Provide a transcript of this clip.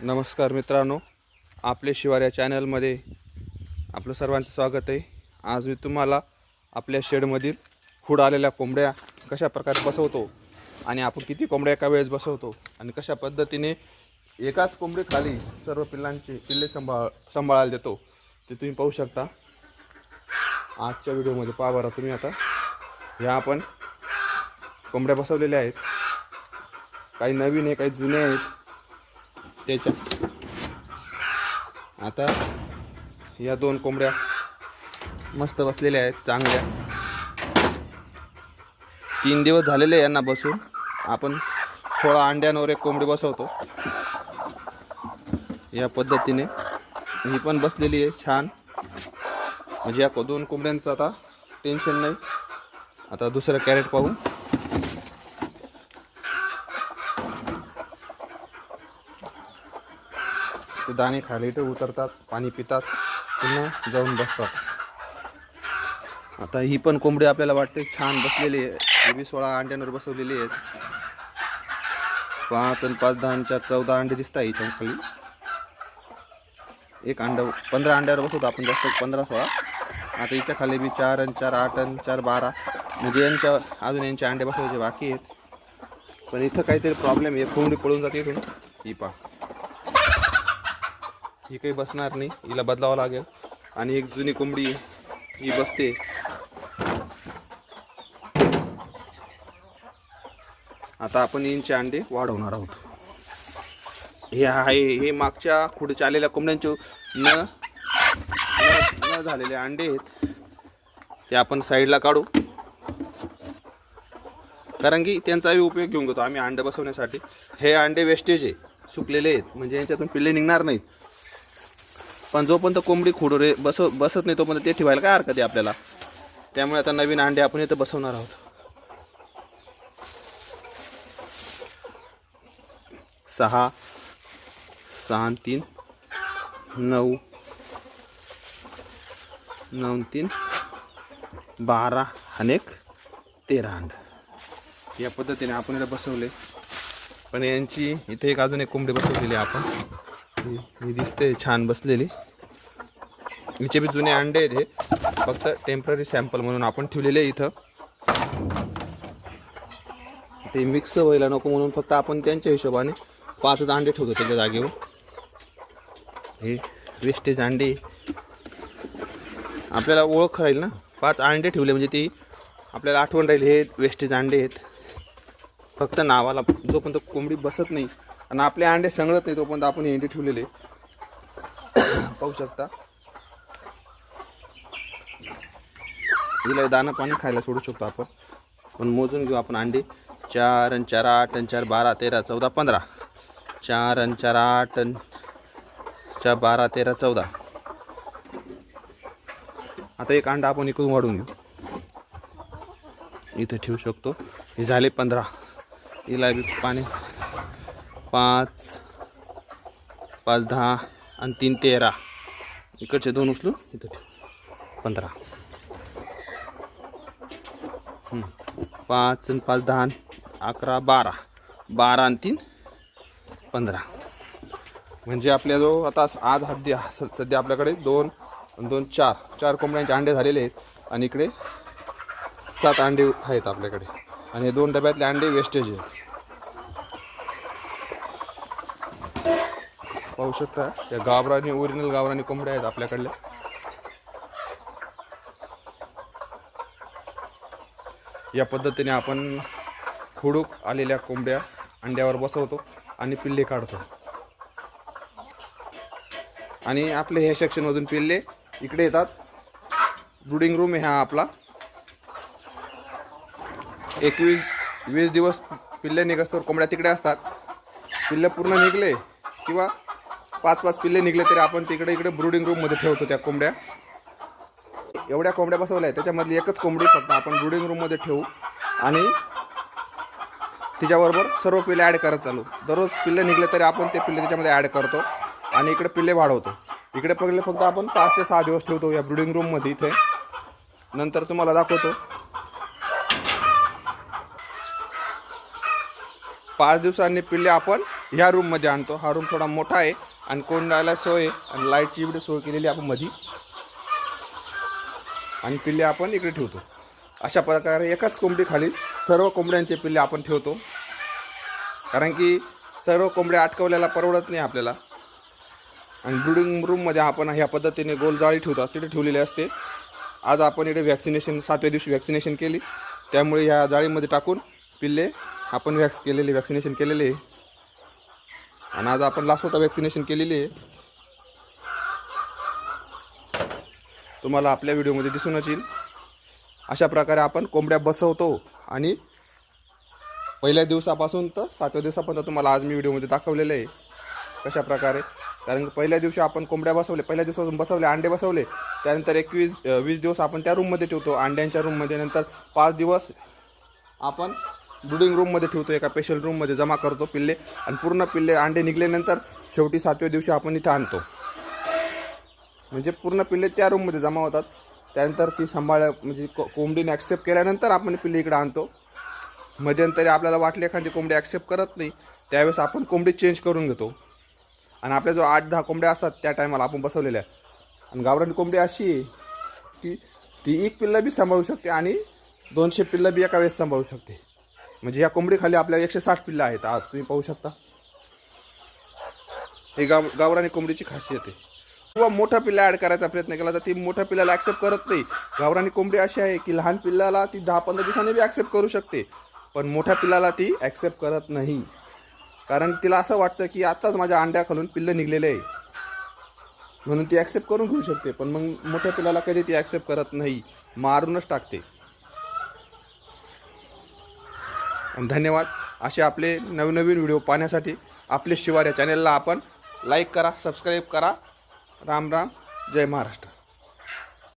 नमस्कार मित्रांनो आपले शिवार या चॅनलमध्ये आपलं सर्वांचं स्वागत आहे. आज मी तुम्हाला आपल्या शेडमधील खूड आलेल्या कोंबड्या कशा प्रकारे बसवतो आणि आपण किती कोंबड्या एका वेळेस बसवतो आणि कशा पद्धतीने एकाच कोंबडीखाली सर्व पिल्लांचे पिल्ले सांभाळ सांभाळायला देतो ते तुम्ही पाहू शकता. आजच्या व्हिडिओमध्ये पहा बरं तुम्ही आता. ह्या आपण कोंबड्या बसवलेल्या आहेत. काही नवीन आहे काही जुने आहेत. त्याच्या. आता या दोन कोंबड्या मस्त बसलेल्या आहेत चांगल्या. तीन दिवस झालेले यांना बसून आपण सोळा अंड्यांवर एक कोंबडी बसवतो. या पद्धतीने ही पण बसलेली आहे छान. म्हणजे या दोन कोंबड्यांचं आता टेन्शन नाही. आता दुसरं कॅरेट पाहून ते दाणे खाली इथे उतरतात पाणी पितात पुन्हा जाऊन बसतात. आता ही पण कोंबडी आपल्याला वाटते छान बसलेली आहे. वीस सोळा अंड्यांवर बसवलेली आहेत पाच आणि पाच दहा चौदा अंडे दिसत आहे इथं खाली. एक अंडा पंधरा अंड्यावर बसवतो आपण जास्त पंधरा सोळा. आता हिच्या खाली बी चार आणि चार आठ आणि चार बारा. म्हणजे यांच्या अजून यांचे अंडे बसवायचे बाकी आहेत. पण इथं काहीतरी प्रॉब्लेम आहे. कोंबडी पळून जाते इथून. ही पा ही काही बसणार नाही. हिला बदलावं लागेल. आणि एक जुनी कोंबडी ही बसते. आता आपण यांचे अंडे वाढवणार आहोत. हे आहे हे मागच्या खुडच्या आलेल्या कोंबड्यांचे न न- न झालेले अंडे आहेत. ते आपण साईडला काढू. कारण की त्यांचाही उपयोग घेऊन घेतो आम्ही अंडे बसवण्यासाठी. हे अंडे वेस्टेज आहे. सुकलेले आहेत. म्हणजे यांच्यातून पिल्ले निघणार नाहीत. पण जोपर्यंत कोंबडी खुडरे बस बसत नाही तोपर्यंत ते ठेवायला काय हरकत आहे आपल्याला? त्यामुळे आता नवीन अंडे आपण इथं बसवणार आहोत. सहा सहा तीन नऊ नऊ तीन बारा आणि एक तेरा अंड. या पद्धतीने आपण इथं बसवले. पण यांची इथे एक अजून एक कोंबडी बसवलेली आहे आपण. ही दिसते छान बसलेली. हिचे बी जुने अंडे आहेत हे. फक्त टेंपररी सॅम्पल म्हणून आपण ठेवलेले इथं. ते मिक्स व्हायला नको म्हणून फक्त आपण त्यांच्या हिशोबाने पाचच अंडे ठेवतो त्याच्या जागेवर. हे वेस्टेज अंडे. आपल्याला ओळख राहील ना? पाच अंडे ठेवले म्हणजे ती आपल्याला आठवण राहील हे वेस्टेज अंडे आहेत. फक्त नावाला जोपर्यंत कोंबडी बसत नाही आणि आपले अंडे सांगत नाही तोपर्यंत आपण हे अंडे ठेवलेले पाहू शकता. हिला दाणं पाणी खायला सोडू शकतो आपण. पण मोजून घेऊ आपण अंडे. चार आणि चार आठ आणि चार बारा तेरा चौदा पंधरा. चार आणि चार आठ आणि चार बारा तेरा चौदा. आता एक अंडा आपण इकडून वाढून घेऊ. इथे ठेवू शकतो. हे झाले पंधरा. हिला बी पाणी पाच पाच दहा आणि तीन तेरा. इकडचे दोन उचलू इथं ठेव. पंधरा. पाच आणि पाच दहा आणि अकरा बारा. बारा आणि तीन पंधरा. म्हणजे आपल्या जो आता आज हद्दी सध्या आपल्याकडे दोन दोन चार चार कोंबड्यांचे अंडे झालेले आहेत आणि इकडे सात अंडे आहेत आपल्याकडे. आणि दोन डब्यातले अंडे वेस्टेज आहेत. पाहू शकता त्या गावरानी ओरिजिनल गावरानी कोंबड्या आहेत आपल्याकडल्या. या पद्धतीने आपण खुडूक आलेल्या कोंबड्या अंड्यावर बसवतो आणि पिल्ले काढतो. आणि आपले ह्या सेक्शनमधून पिल्ले इकडे येतात. ब्रुडिंग रूम ह्या आपला. एकवीस वीस दिवस पिल्ले निघस्तोवर कोंबड्या तिकडे असतात. पिल्ले पूर्ण निघले किंवा पाच पाच पिल्ले निघले तरी आपण तिकडे इकडे ब्रुडिंग रूममध्ये ठेवतो त्या कोंबड्या. एवढ्या कोंबड्या बसवल्या आहेत. त्याच्यामधली एकच कोंबडी फक्त आपण ब्रुडिंग रूममध्ये ठेवू आणि तिच्याबरोबर सर्व पिल्ले ॲड करत चालू. दररोज पिल्ले निघले तरी आपण ते पिल्ले त्याच्यामध्ये ॲड करतो आणि इकडे पिल्ले वाढवतो. इकडे पहिले फक्त आपण पाच ते सहा दिवस ठेवतो या ब्रुडिंग रूममध्ये इथे. नंतर तुम्हाला दाखवतो. पाच दिवसांनी पिल्ले आपण ह्या रूममध्ये आणतो. हा रूम थोडा मोठा आहे. आणि कोंडाला सोय आणि लाईटची इकडे सोय केलेली आहे आपण मधी. आणि पिल्ले आपण इकडे ठेवतो. अशा प्रकारे एकाच कोंबडीखाली सर्व कोंबड्यांचे पिल्ले आपण ठेवतो. कारण की सर्व कोंबड्या अटकवल्याला परवडत नाही आपल्याला. आणि ब्रिडिंग रूममध्ये आपण ह्या पद्धतीने गोल जाळी ठेवतो तिथे ठेवलेली असते. आज आपण इकडे व्हॅक्सिनेशन सातव्या दिवशी वॅक्सिनेशन केली. त्यामुळे ह्या जाळीमध्ये टाकून पिल्ले आपण व्हॅक्स केलेले व्हॅक्सिनेशन केलेले आहे. आणि आज आपण लास्ट होता वॅक्सिनेशन केलेली आहे. तुम्हाला आपल्या व्हिडिओमध्ये दिसूनच येईल. अशा प्रकारे आपण कोंबड्या बसवतो आणि पहिल्या दिवसापासून तर सातव्या दिवसापर्यंत तुम्हाला आज मी व्हिडिओमध्ये दाखवलेलं आहे. कशा प्रकारे? कारण पहिल्या दिवशी आपण कोंबड्या बसवले पहिल्या दिवसापासून बसवले अंडे बसवले. त्यानंतर एकवीस वीस दिवस आपण त्या रूममध्ये ठेवतो. अंड्यांच्या रूममध्ये नंतर पाच दिवस आपण ब्रुडिंग रूममध्ये ठेवतो एका स्पेशल रूममध्ये जमा करतो पिल्ले आणि पूर्ण पिल्ले अंडे निघल्यानंतर शेवटी सातव्या दिवशी आपण इथं आणतो. म्हणजे पूर्ण पिल्ले त्या रूममध्ये जमा होतात. त्यानंतर ती सांभाळ म्हणजे को कोंबडीने ॲक्सेप्ट केल्यानंतर आपण पिल्ले इकडे आणतो. मध्यंतरी आपल्याला वाटले एखादी कोंबडी ॲक्सेप्ट करत नाही त्यावेळेस आपण कोंबडी चेंज करून घेतो. आणि आपल्या जो आठ दहा कोंबड्या असतात त्या टायमाला आपण बसवलेल्या आणि गावरान कोंबडी अशी आहे की ती एक पिल्लं बी सांभाळू शकते आणि दोनशे पिल्लं बी एका वेळेस सांभाळू शकते. म्हणजे या कोंबडीखाली आपल्या एकशे साठ पिल्लं आहेत आज तुम्ही पाहू शकता. हे गाव गावरानी कोंबडीची खासियत आहे. किंवा मोठा पिल्ला ॲड करायचा प्रयत्न केला तर ती मोठ्या पिल्लाला ॲक्सेप्ट करत नाही. गावरानी कोंबडी अशी आहे की लहान पिल्लाला ती दहा पंधरा दिवसांनी बी ॲक्सेप्ट करू शकते पण मोठ्या पिल्लाला ती ॲक्सेप्ट करत नाही. कारण तिला असं वाटतं की आत्ताच माझ्या अंड्या खालून पिल्लं निघलेलं आहे. म्हणून ती ॲक्सेप्ट करून घेऊ शकते पण मग मोठ्या पिल्लाला कधी ती ॲक्सेप्ट करत नाही मारूनच टाकते आणि धन्यवाद. असे आपले नवनवीन व्हिडिओ पाहण्यासाठी आपले शिवार या चॅनलला आपण लाईक करा सबस्क्राईब करा. राम राम. जय महाराष्ट्र.